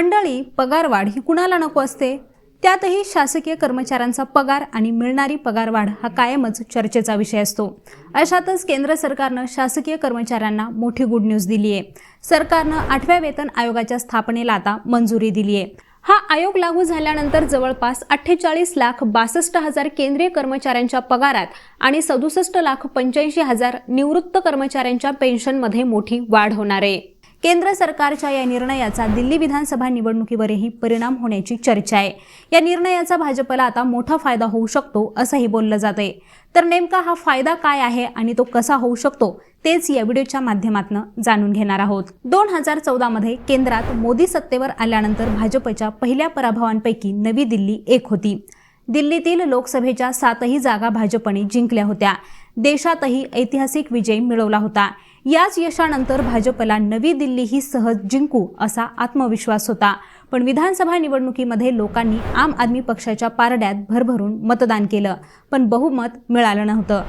मंडळी पगारवाढ ही कुणाला नको असते? त्यातही शासकीय कर्मचाऱ्यांचा पगार आणि मिळणारी पगारवाढ हा कायमच चर्चेचा विषय असतो. अशातच केंद्र सरकारनं शासकीय कर्मचाऱ्यांना मोठी गुड न्यूज दिली आहे सरकारनं आठव्या वेतन आयोगाच्या स्थापनेला आता मंजुरी दिली आहे हा आयोग लागू झाल्यानंतर जवळपास अठ्ठेचाळीस लाख बासष्ट हजार केंद्रीय कर्मचाऱ्यांच्या पगारात आणि सदुसष्ट लाख पंच्याऐंशी हजार निवृत्त कर्मचाऱ्यांच्या पेन्शनमध्ये मोठी वाढ होणार आहे. केंद्र सरकारच्या या निर्णयाचा दिल्ली विधानसभा निवडणुकीवरही परिणाम होण्याची चर्चा आहे. या निर्णयाचा भाजपला आता मोठा फायदा होऊ शकतो असंही बोललं जातंय. तर नेमका हा फायदा काय आहे आणि तो कसा होऊ शकतो तेच या व्हिडिओच्या माध्यमातून जाणून घेणार आहोत. दोन हजार चौदामध्ये केंद्रात मोदी सत्तेवर आल्यानंतर भाजपच्या पहिल्या पराभवांपैकी नवी दिल्ली एक होती. दिल्लीतील लोकसभेच्या सातही जागा भाजपने जिंकल्या होत्या. देशातही ऐतिहासिक विजय मिळवला होता. याच यशानंतर भाजपला नवी दिल्ली ही सहज जिंकू असा आत्मविश्वास होता. पण विधानसभा निवडणुकीमध्ये लोकांनी आम आदमी पक्षाच्या पारड्यात भरभरून मतदान केलं पण बहुमत मिळालं नव्हतं.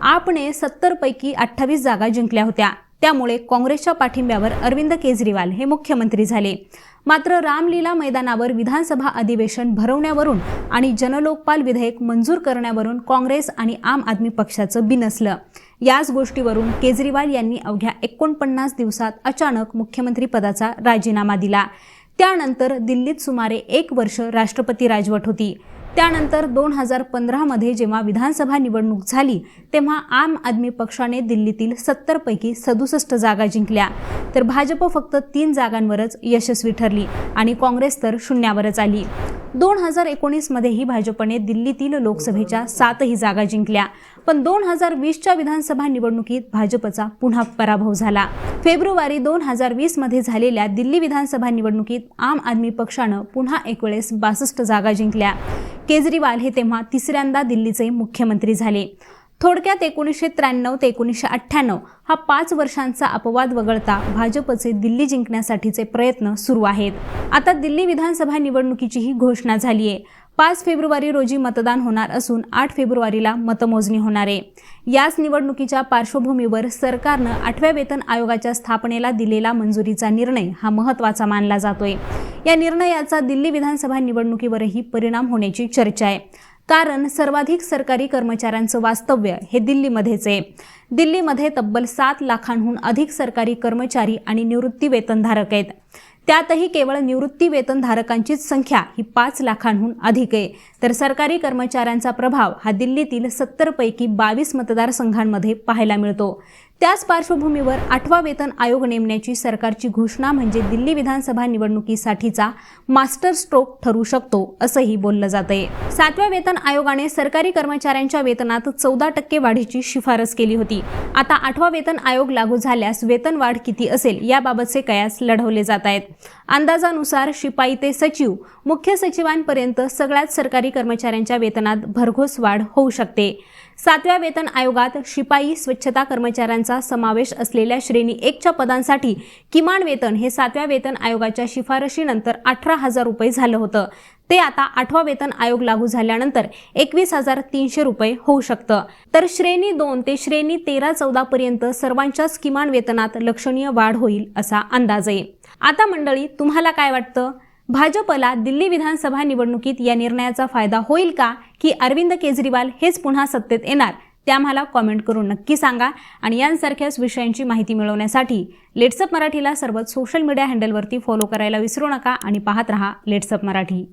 आपने सत्तर पैकी अठ्ठावीस जागा जिंकल्या होत्या. त्यामुळे काँग्रेसच्या पाठिंब्यावर अरविंद केजरीवाल हे मुख्यमंत्री झाले. मात्र रामलीला मैदानावर विधानसभा अधिवेशन भरवण्यावरून आणि जनलोकपाल विधेयक मंजूर करण्यावरून काँग्रेस आणि आम आदमी पक्षाचं बिनसलं. याच गोष्टीवरून केजरीवाल यांनी अवघ्या एकोणपन्नास दिवसात अचानक मुख्यमंत्रीपदाचा राजीनामा दिला. त्यानंतर दिल्लीत सुमारे एक वर्ष राष्ट्रपती राजवट होती. त्यानंतर दोन हजार पंधरामध्ये जेव्हा विधानसभा निवडणूक झाली तेव्हा आम आदमी पक्षाने दिल्लीतील सत्तरपैकी सदुसष्ट जागा जिंकल्या. तर भाजप फक्त तीन जागांवरच यशस्वी ठरली आणि काँग्रेस तर शून्यावरच आली. दोन हजार एकोणीसमध्येही भाजपने दिल्लीतील लोकसभेच्या सातही जागा जिंकल्या पण दोन हजार वीसच्या विधानसभा निवडणुकीत भाजपचा पुन्हा पराभव झाला. फेब्रुवारी दोन हजार वीसमध्ये झालेल्या दिल्ली विधानसभा निवडणुकीत आम आदमी पक्षानं पुन्हा एक वेळेस बासष्ट जागा जिंकल्या. केजरीवाल हे तेव्हा तिसऱ्यांदा दिल्लीचे मुख्यमंत्री झाले. थोडक्यात एकोणीसशे त्र्याण्णव ते एकोणीसशे अठ्ठ्याण्णव हा पाच वर्षांचा अपवाद वगळता भाजपचे दिल्ली जिंकण्यासाठीचे प्रयत्न सुरू आहेत. आता दिल्ली विधानसभा निवडणुकीचीही घोषणा झाली आहे पाच फेब्रुवारी रोजी मतदान होणार असून आठ फेब्रुवारीला मतमोजणी होणार आहे. याच निवडणुकीच्या पार्श्वभूमीवर सरकारनं आठव्या वेतन आयोगाच्या स्थापनेला दिलेला मंजुरीचा निर्णय हा महत्त्वाचा मानला जातोय. या निर्णयाचा दिल्ली विधानसभा निवडणुकीवरही परिणाम होण्याची चर्चा आहे. कारण सर्वाधिक सरकारी कर्मचाऱ्यांचं वास्तव्य हे दिल्लीमध्येच आहे. दिल्लीमध्ये तब्बल सात लाखांहून अधिक सरकारी कर्मचारी आणि निवृत्ती वेतनधारक आहेत. त्यातही केवळ निवृत्ती वेतनधारकांचीच संख्या ही पाच लाखांहून अधिक आहे. तर सरकारी कर्मचाऱ्यांचा प्रभाव हा दिल्लीतील सत्तरपैकी बावीस मतदारसंघांमध्ये पाहायला मिळतो. त्याच पार्श्वभूमीवर आठवा वेतन आयोग नेमण्याची सरकारची घोषणा म्हणजे दिल्ली विधानसभा निवडणुकीसाठीचा मास्टर स्ट्रोक ठरू शकतो असंही बोललं जातंय. सातव्या वेतन आयोगाने सरकारी कर्मचाऱ्यांच्या वेतनात चौदा टक्के वाढीची शिफारस केली होती. आता आठवा वेतन आयोग लागू झाल्यास वेतन वाढ किती असेल याबाबतचे कयास लढवले जात आहेत. अंदाजानुसार शिपाई ते सचिव मुख्य सचिवांपर्यंत सगळ्याच सरकारी कर्मचाऱ्यांच्या वेतनात भरघोस वाढ होऊ शकते. सातव्या वेतन आयोगात शिपाई स्वच्छता कर्मचाऱ्यांचा समावेश असलेल्या श्रेणी एकच्या पदांसाठी किमान वेतन हे सातव्या वेतन आयोगाच्या शिफारशीनंतर अठरा हजार रुपये झालं होतं. ते आता आठवा वेतन आयोग लागू झाल्यानंतर एकवीस हजार तीनशे रुपये होऊ शकतं. तर श्रेणी दोन ते श्रेणी तेरा चौदा पर्यंत सर्वांच्याच किमान वेतनात लक्षणीय वाढ होईल असा अंदाज आहे. आता मंडळी तुम्हाला काय वाटतं? भाजपला दिल्ली विधानसभा निवडणुकीत या निर्णयाचा फायदा होईल का की अरविंद केजरीवाल हेच पुन्हा सत्तेत येणार? ते आम्हाला कॉमेंट करून नक्की सांगा आणि यांसारख्याच विषयांची माहिती मिळवण्यासाठी लेट्सअप मराठीला सर्वच सोशल मीडिया हँडलवरती फॉलो करायला विसरू नका आणि पाहत रहा लेट्सअप मराठी.